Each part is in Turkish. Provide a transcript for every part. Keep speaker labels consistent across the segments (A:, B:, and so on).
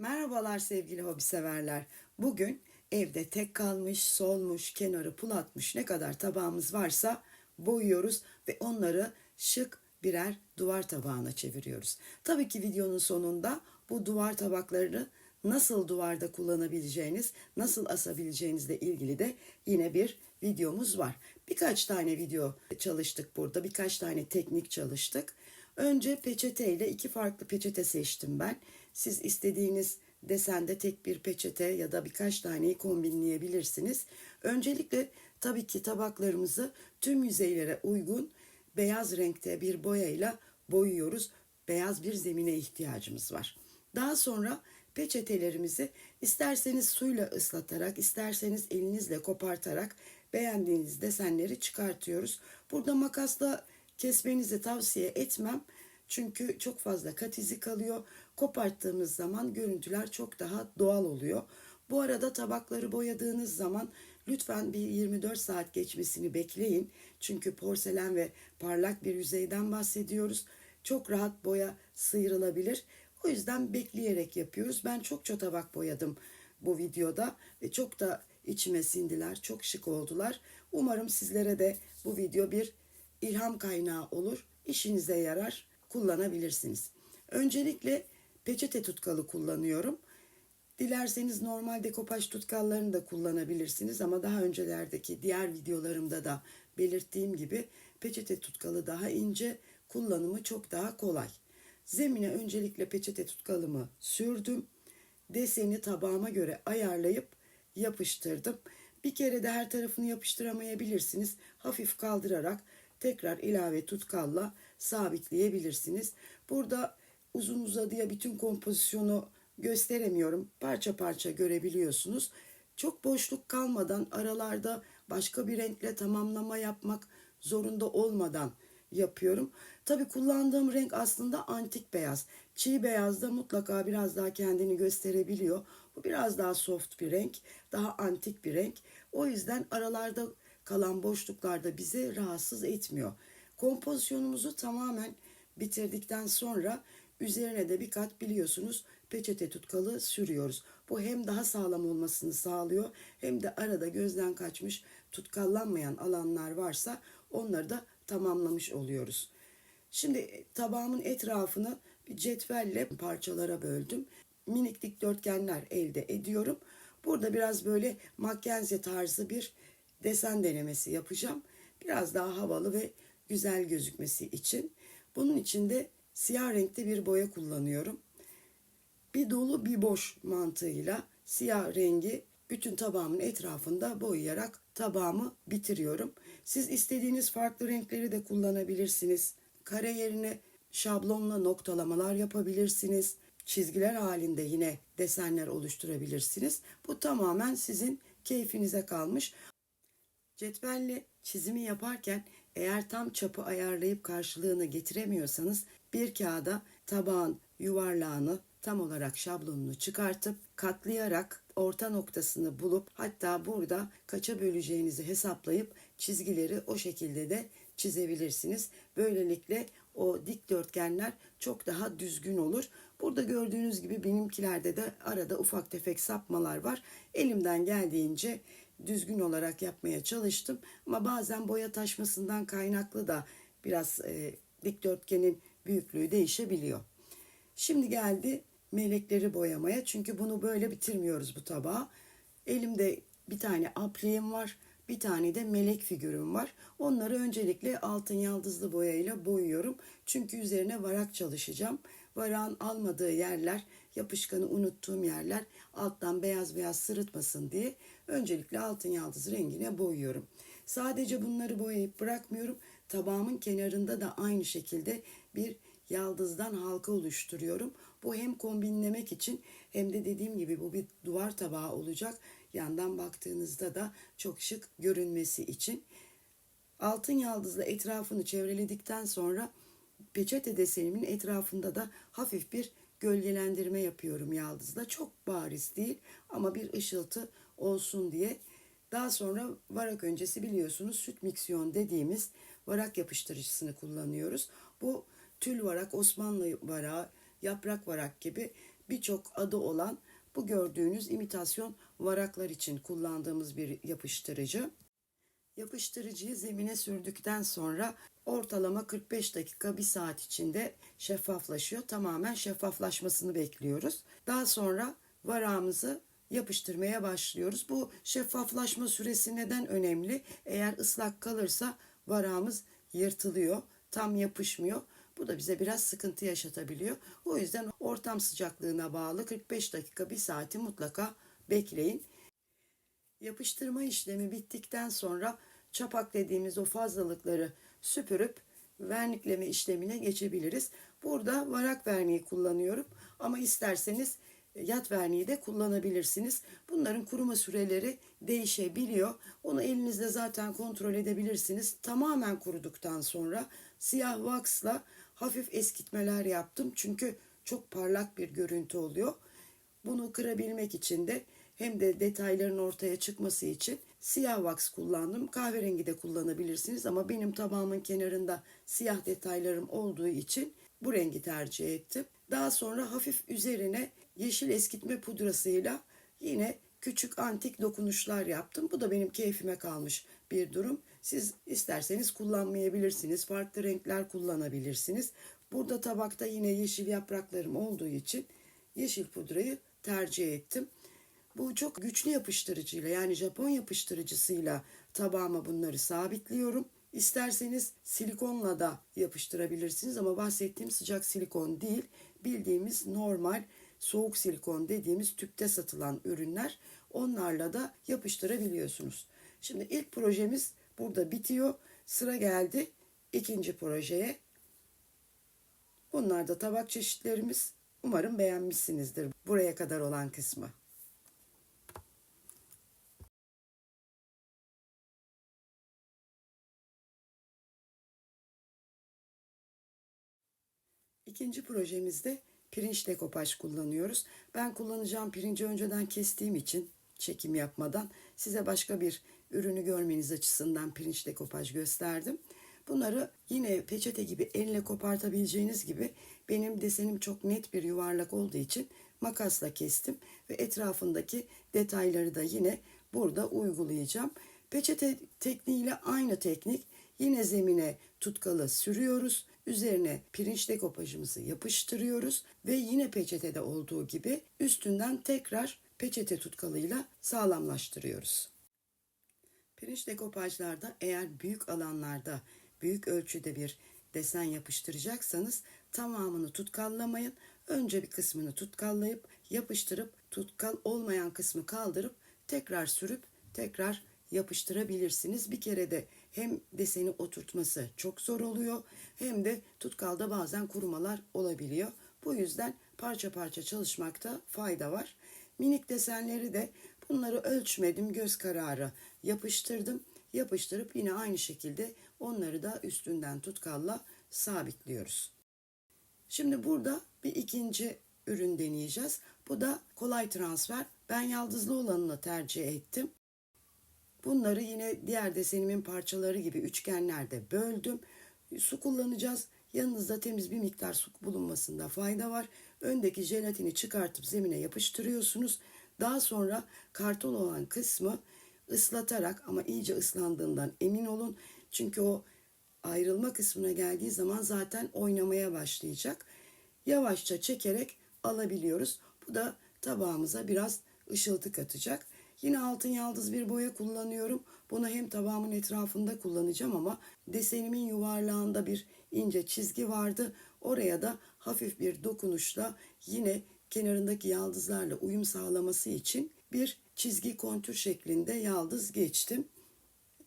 A: Merhabalar sevgili hobi severler. Bugün evde tek kalmış, solmuş, kenarı pul atmış ne kadar tabağımız varsa boyuyoruz ve onları şık birer duvar tabağına çeviriyoruz. Tabii ki videonun sonunda bu duvar tabaklarını nasıl duvarda kullanabileceğiniz, nasıl asabileceğinizle ilgili de yine bir videomuz var. Birkaç tane video çalıştık burada, birkaç tane teknik çalıştık. Önce peçeteyle iki farklı peçete seçtim ben. Siz istediğiniz desende tek bir peçete ya da birkaç taneyi kombinleyebilirsiniz. Öncelikle tabii ki tabaklarımızı tüm yüzeylere uygun beyaz renkte bir boyayla boyuyoruz. Beyaz bir zemine ihtiyacımız var. Daha sonra peçetelerimizi isterseniz suyla ıslatarak, isterseniz elinizle kopartarak beğendiğiniz desenleri çıkartıyoruz. Burada makasla kesmenizi tavsiye etmem. Çünkü çok fazla kat izi kalıyor. Koparttığımız zaman görüntüler çok daha doğal oluyor. Bu arada tabakları boyadığınız zaman lütfen bir 24 saat geçmesini bekleyin. Çünkü porselen ve parlak bir yüzeyden bahsediyoruz. Çok rahat boya sıyrılabilir. O yüzden bekleyerek yapıyoruz. Ben çokça tabak boyadım bu videoda ve çok da içime sindiler. Çok şık oldular. Umarım sizlere de bu video bir ilham kaynağı olur. İşinize yarar, kullanabilirsiniz. Öncelikle peçete tutkalı kullanıyorum. Dilerseniz normal dekopaj tutkallarını da kullanabilirsiniz ama daha öncelerdeki diğer videolarımda da belirttiğim gibi peçete tutkalı daha ince, kullanımı çok daha kolay. Zemine öncelikle peçete tutkalımı sürdüm. Deseni tabağıma göre ayarlayıp yapıştırdım. Bir kere de her tarafını yapıştıramayabilirsiniz. Hafif kaldırarak tekrar ilave tutkalla sabitleyebilirsiniz. Burada uzun uzadıya bütün kompozisyonu gösteremiyorum. Parça parça görebiliyorsunuz. Çok boşluk kalmadan aralarda başka bir renkle tamamlama yapmak zorunda olmadan yapıyorum. Tabi kullandığım renk aslında antik beyaz. Çiğ beyazda mutlaka biraz daha kendini gösterebiliyor. Bu biraz daha soft bir renk, daha antik bir renk. O yüzden aralarda kalan boşluklarda bizi rahatsız etmiyor. Kompozisyonumuzu tamamen bitirdikten sonra üzerine de bir kat biliyorsunuz peçete tutkalı sürüyoruz. Bu hem daha sağlam olmasını sağlıyor hem de arada gözden kaçmış tutkallanmayan alanlar varsa onları da tamamlamış oluyoruz. Şimdi tabağımın etrafını cetvelle parçalara böldüm. Minik dikdörtgenler elde ediyorum. Burada biraz böyle Mackenzie tarzı bir desen denemesi yapacağım. Biraz daha havalı ve güzel gözükmesi için. Bunun için de siyah renkte bir boya kullanıyorum. Bir dolu bir boş mantığıyla siyah rengi bütün tabağımın etrafında boyayarak tabağımı bitiriyorum. Siz istediğiniz farklı renkleri de kullanabilirsiniz. Kare yerine şablonla noktalamalar yapabilirsiniz. Çizgiler halinde yine desenler oluşturabilirsiniz. Bu tamamen sizin keyfinize kalmış. Cetvelle çizimi yaparken eğer tam çapı ayarlayıp karşılığını getiremiyorsanız bir kağıda tabağın yuvarlağını tam olarak şablonunu çıkartıp katlayarak orta noktasını bulup hatta burada kaça böleceğinizi hesaplayıp çizgileri o şekilde de çizebilirsiniz. Böylelikle o dikdörtgenler çok daha düzgün olur. Burada gördüğünüz gibi benimkilerde de arada ufak tefek sapmalar var. Elimden geldiğince düzgün olarak yapmaya çalıştım. Ama bazen boya taşmasından kaynaklı da biraz e, dikdörtgenin büyüklüğü değişebiliyor. Şimdi geldi melekleri boyamaya. Çünkü bunu böyle bitirmiyoruz bu tabağı. Elimde bir tane apliğim var. Bir tane de melek figürüm var. Onları öncelikle altın yaldızlı boyayla boyuyorum. Çünkü üzerine varak çalışacağım. Varağın almadığı yerler, yapışkanı unuttuğum yerler alttan beyaz beyaz sırıtmasın diye öncelikle altın yaldız rengine boyuyorum. Sadece bunları boyayıp bırakmıyorum. Tabağımın kenarında da aynı şekilde bir yaldızdan halka oluşturuyorum. Bu hem kombinlemek için hem de dediğim gibi bu bir duvar tabağı olacak. Yandan baktığınızda da çok şık görünmesi için. Altın yaldızla etrafını çevreledikten sonra peçete desenimin etrafında da hafif bir gölgelendirme yapıyorum yaldızla. Çok bariz değil ama bir ışıltı olsun diye. Daha sonra varak öncesi biliyorsunuz süt miksiyon dediğimiz varak yapıştırıcısını kullanıyoruz. Bu tül varak, Osmanlı varağı, yaprak varak gibi birçok adı olan bu gördüğünüz imitasyon varaklar için kullandığımız bir yapıştırıcı. Yapıştırıcıyı zemine sürdükten sonra ortalama 45 dakika 1 saat içinde şeffaflaşıyor. Tamamen şeffaflaşmasını bekliyoruz. Daha sonra varağımızı yapıştırmaya başlıyoruz. Bu şeffaflaşma süresi neden önemli? Eğer ıslak kalırsa varağımız yırtılıyor, tam yapışmıyor. Bu da bize biraz sıkıntı yaşatabiliyor. O yüzden ortam sıcaklığına bağlı 45 dakika 1 saati mutlaka bekleyin. Yapıştırma işlemi bittikten sonra çapak dediğimiz o fazlalıkları süpürüp vernikleme işlemine geçebiliriz. Burada varak verniği kullanıyorum ama isterseniz yat verniği de kullanabilirsiniz. Bunların kuruma süreleri değişebiliyor. Onu elinizde zaten kontrol edebilirsiniz. Tamamen kuruduktan sonra siyah waxla hafif eskitmeler yaptım. Çünkü çok parlak bir görüntü oluyor. Bunu kırabilmek için de hem de detayların ortaya çıkması için siyah wax kullandım. Kahverengi de kullanabilirsiniz ama benim tabağımın kenarında siyah detaylarım olduğu için bu rengi tercih ettim. Daha sonra hafif üzerine yeşil eskitme pudrasıyla yine küçük antik dokunuşlar yaptım. Bu da benim keyfime kalmış bir durum. Siz isterseniz kullanmayabilirsiniz. Farklı renkler kullanabilirsiniz. Burada tabakta yine yeşil yapraklarım olduğu için yeşil pudrayı tercih ettim. Bu çok güçlü yapıştırıcıyla yani Japon yapıştırıcısıyla tabağıma bunları sabitliyorum. İsterseniz silikonla da yapıştırabilirsiniz ama bahsettiğim sıcak silikon değil. Bildiğimiz normal soğuk silikon dediğimiz tüpte satılan ürünler onlarla da yapıştırabiliyorsunuz. Şimdi ilk projemiz burada bitiyor. Sıra geldi ikinci projeye. Bunlar da tabak çeşitlerimiz. Umarım beğenmişsinizdir buraya kadar olan kısmı. İkinci projemizde pirinç dekopaj kullanıyoruz. Ben kullanacağım pirinci önceden kestiğim için çekim yapmadan size başka bir ürünü görmeniz açısından pirinç dekopaj gösterdim. Bunları yine peçete gibi elle kopartabileceğiniz gibi benim desenim çok net bir yuvarlak olduğu için makasla kestim ve etrafındaki detayları da yine burada uygulayacağım. Peçete tekniğiyle aynı teknik yine zemine tutkalı sürüyoruz. Üzerine pirinç dekopajımızı yapıştırıyoruz ve yine peçetede olduğu gibi üstünden tekrar peçete tutkalıyla sağlamlaştırıyoruz. Pirinç dekopajlarda eğer büyük alanlarda büyük ölçüde bir desen yapıştıracaksanız tamamını tutkallamayın. Önce bir kısmını tutkallayıp yapıştırıp tutkal olmayan kısmı kaldırıp tekrar sürüp tekrar yapıştırabilirsiniz. Bir kere de hem deseni oturtması çok zor oluyor hem de tutkalda bazen kurumalar olabiliyor. Bu yüzden parça parça çalışmakta fayda var. Minik desenleri de bunları ölçmedim göz kararı yapıştırdım. Yapıştırıp yine aynı şekilde onları da üstünden tutkalla sabitliyoruz. Şimdi burada bir ikinci ürün deneyeceğiz. Bu da kolay transfer. Ben yaldızlı olanını tercih ettim. Bunları yine diğer desenimin parçaları gibi üçgenlerde böldüm. Su kullanacağız. Yanınızda temiz bir miktar su bulunmasında fayda var. Öndeki jelatini çıkartıp zemine yapıştırıyorsunuz. Daha sonra karton olan kısmı ıslatarak ama iyice ıslandığından emin olun. Çünkü o ayrılma kısmına geldiği zaman zaten oynamaya başlayacak. Yavaşça çekerek alabiliyoruz. Bu da tabağımıza biraz ışıltı katacak. Yine altın yaldız bir boya kullanıyorum. Bunu hem tabağımın etrafında kullanacağım ama desenimin yuvarlağında bir ince çizgi vardı. Oraya da hafif bir dokunuşla yine kenarındaki yaldızlarla uyum sağlaması için bir çizgi kontür şeklinde yaldız geçtim.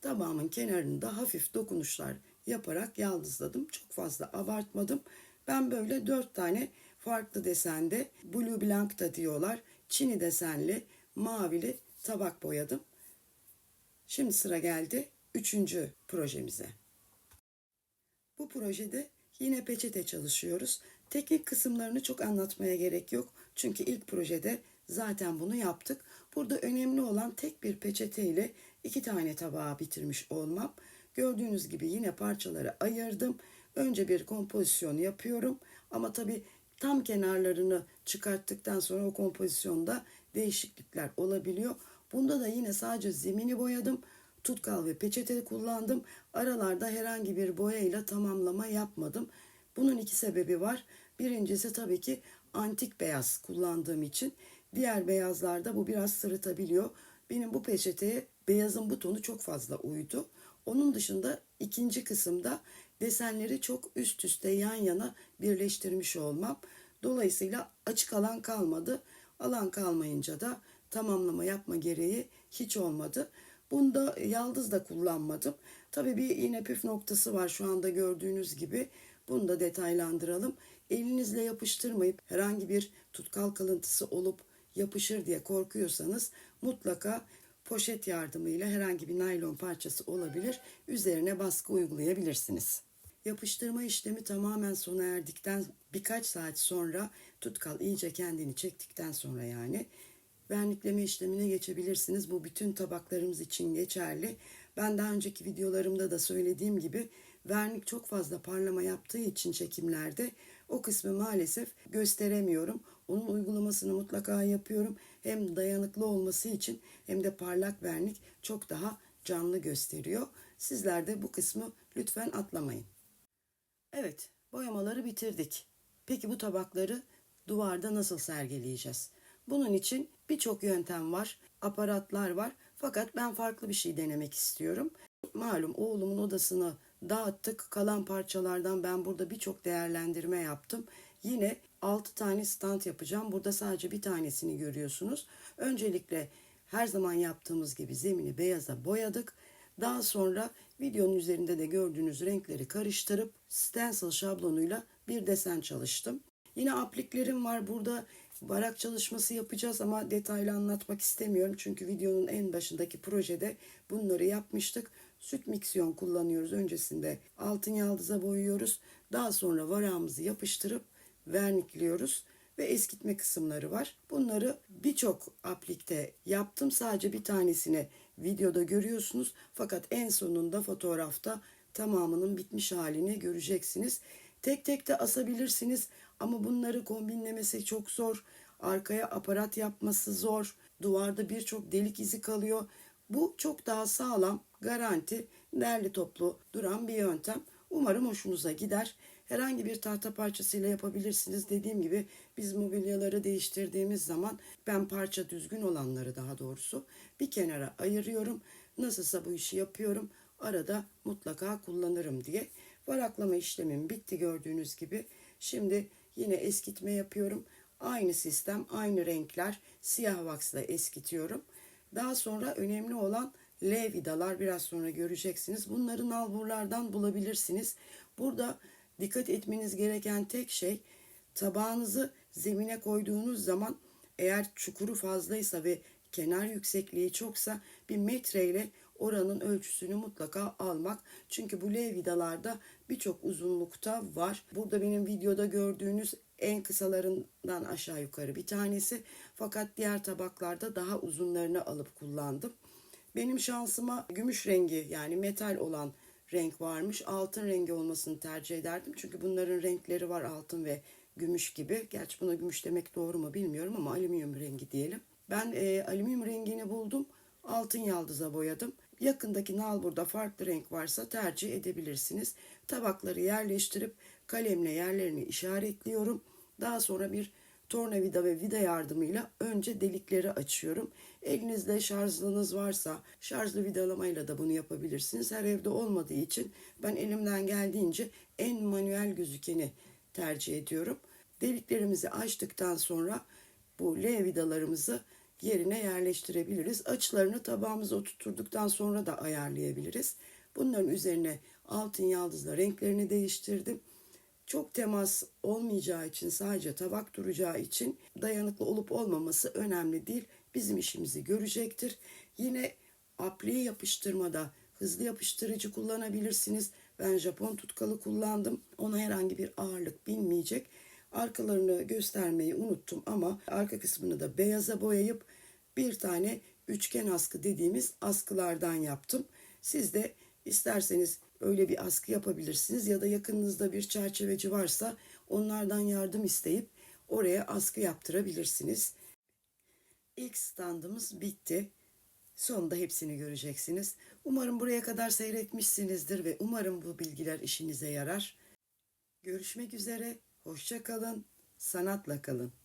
A: Tabağımın kenarında hafif dokunuşlar yaparak yaldızladım. Çok fazla abartmadım. Ben böyle dört tane farklı desende Blue Blanc da diyorlar. Çini desenli, mavili tabak boyadım. Şimdi sıra geldi üçüncü projemize. Bu projede yine peçete çalışıyoruz. Teknik kısımlarını çok anlatmaya gerek yok. Çünkü ilk projede zaten bunu yaptık. Burada önemli olan tek bir peçete ile iki tane tabağı bitirmiş olmam. Gördüğünüz gibi yine parçaları ayırdım. Önce bir kompozisyon yapıyorum. Ama tabii tam kenarlarını çıkarttıktan sonra o kompozisyonda değişiklikler olabiliyor. Bunda da yine sadece zemini boyadım. Tutkal ve peçete kullandım. Aralarda herhangi bir boyayla tamamlama yapmadım. Bunun iki sebebi var. Birincisi tabii ki antik beyaz kullandığım için. Diğer beyazlarda bu biraz sırıtabiliyor. Benim bu peçeteye beyazın bu tonu çok fazla uydu. Onun dışında ikinci kısımda desenleri çok üst üste yan yana birleştirmiş olmam. Dolayısıyla açık alan kalmadı. Alan kalmayınca da tamamlama yapma gereği hiç olmadı. Bunda yaldız da kullanmadım. Tabii bir yine püf noktası var şu anda gördüğünüz gibi. Bunu da detaylandıralım. Elinizle yapıştırmayıp herhangi bir tutkal kalıntısı olup yapışır diye korkuyorsanız mutlaka poşet yardımıyla herhangi bir naylon parçası olabilir. Üzerine baskı uygulayabilirsiniz. Yapıştırma işlemi tamamen sona erdikten birkaç saat sonra tutkal iyice kendini çektikten sonra yani vernikleme işlemine geçebilirsiniz. Bu bütün tabaklarımız için geçerli. Ben daha önceki videolarımda da söylediğim gibi vernik çok fazla parlama yaptığı için çekimlerde o kısmı maalesef gösteremiyorum. Onun uygulamasını mutlaka yapıyorum. Hem dayanıklı olması için hem de parlak vernik çok daha canlı gösteriyor. Sizler de bu kısmı lütfen atlamayın. Evet, boyamaları bitirdik. Peki bu tabakları duvarda nasıl sergileyeceğiz? Bunun için birçok yöntem var, aparatlar var. Fakat ben farklı bir şey denemek istiyorum. Malum oğlumun odasını dağıttık. Kalan parçalardan ben burada birçok değerlendirme yaptım. Yine 6 tane stand yapacağım. Burada sadece bir tanesini görüyorsunuz. Öncelikle her zaman yaptığımız gibi zemini beyaza boyadık. Daha sonra videonun üzerinde de gördüğünüz renkleri karıştırıp stencil şablonuyla bir desen çalıştım. Yine apliklerim var burada barak çalışması yapacağız ama detaylı anlatmak istemiyorum. Çünkü videonun en başındaki projede bunları yapmıştık. Süt miksiyon kullanıyoruz öncesinde. Altın yaldıza boyuyoruz. Daha sonra varağımızı yapıştırıp vernikliyoruz ve eskitme kısımları var. Bunları birçok aplikte yaptım. Sadece bir tanesini videoda görüyorsunuz. Fakat en sonunda fotoğrafta tamamının bitmiş halini göreceksiniz. Tek tek de asabilirsiniz ama bunları kombinlemesi çok zor. Arkaya aparat yapması zor. Duvarda birçok delik izi kalıyor. Bu çok daha sağlam, garanti, derli toplu duran bir yöntem. Umarım hoşunuza gider. Herhangi bir tahta parçasıyla yapabilirsiniz. Dediğim gibi biz mobilyaları değiştirdiğimiz zaman ben parça düzgün olanları daha doğrusu bir kenara ayırıyorum. Nasılsa bu işi yapıyorum. Arada mutlaka kullanırım diye. Varaklama işlemim bitti gördüğünüz gibi. Şimdi yine eskitme yapıyorum. Aynı sistem, aynı renkler siyah vaksla eskitiyorum. Daha sonra önemli olan L vidalar biraz sonra göreceksiniz. Bunları nalburlardan bulabilirsiniz. Burada dikkat etmeniz gereken tek şey tabağınızı zemine koyduğunuz zaman eğer çukuru fazlaysa ve kenar yüksekliği çoksa bir metreyle oranın ölçüsünü mutlaka almak. Çünkü bu L vidalarda birçok uzunlukta var. Burada benim videoda gördüğünüz en kısalarından aşağı yukarı bir tanesi. Fakat diğer tabaklarda daha uzunlarını alıp kullandım. Benim şansıma gümüş rengi yani metal olan renk varmış. Altın rengi olmasını tercih ederdim. Çünkü bunların renkleri var altın ve gümüş gibi. Gerçi buna gümüş demek doğru mu bilmiyorum ama alüminyum rengi diyelim. Ben e, alüminyum rengini buldum. Altın yaldıza boyadım. Yakındaki nalburda farklı renk varsa tercih edebilirsiniz. Tabakları yerleştirip kalemle yerlerini işaretliyorum. Daha sonra bir tornavida ve vida yardımıyla önce delikleri açıyorum. Elinizde şarjlınız varsa şarjlı vidalamayla da bunu yapabilirsiniz. Her evde olmadığı için ben elimden geldiğince en manuel gözükeni tercih ediyorum. Deliklerimizi açtıktan sonra bu L vidalarımızı yerine yerleştirebiliriz. Açılarını tabağımıza oturturduktan sonra da ayarlayabiliriz. Bunların üzerine altın yaldızla renklerini değiştirdim. Çok temas olmayacağı için sadece tabak duracağı için dayanıklı olup olmaması önemli değil. Bizim işimizi görecektir. Yine apliği yapıştırmada hızlı yapıştırıcı kullanabilirsiniz. Ben Japon tutkalı kullandım. Ona herhangi bir ağırlık binmeyecek. Arkalarını göstermeyi unuttum ama arka kısmını da beyaza boyayıp bir tane üçgen askı dediğimiz askılardan yaptım. Siz de isterseniz öyle bir askı yapabilirsiniz ya da yakınınızda bir çerçeveci varsa onlardan yardım isteyip oraya askı yaptırabilirsiniz. İlk standımız bitti. Sonunda hepsini göreceksiniz. Umarım buraya kadar seyretmişsinizdir ve umarım bu bilgiler işinize yarar. Görüşmek üzere, hoşça kalın, sanatla kalın.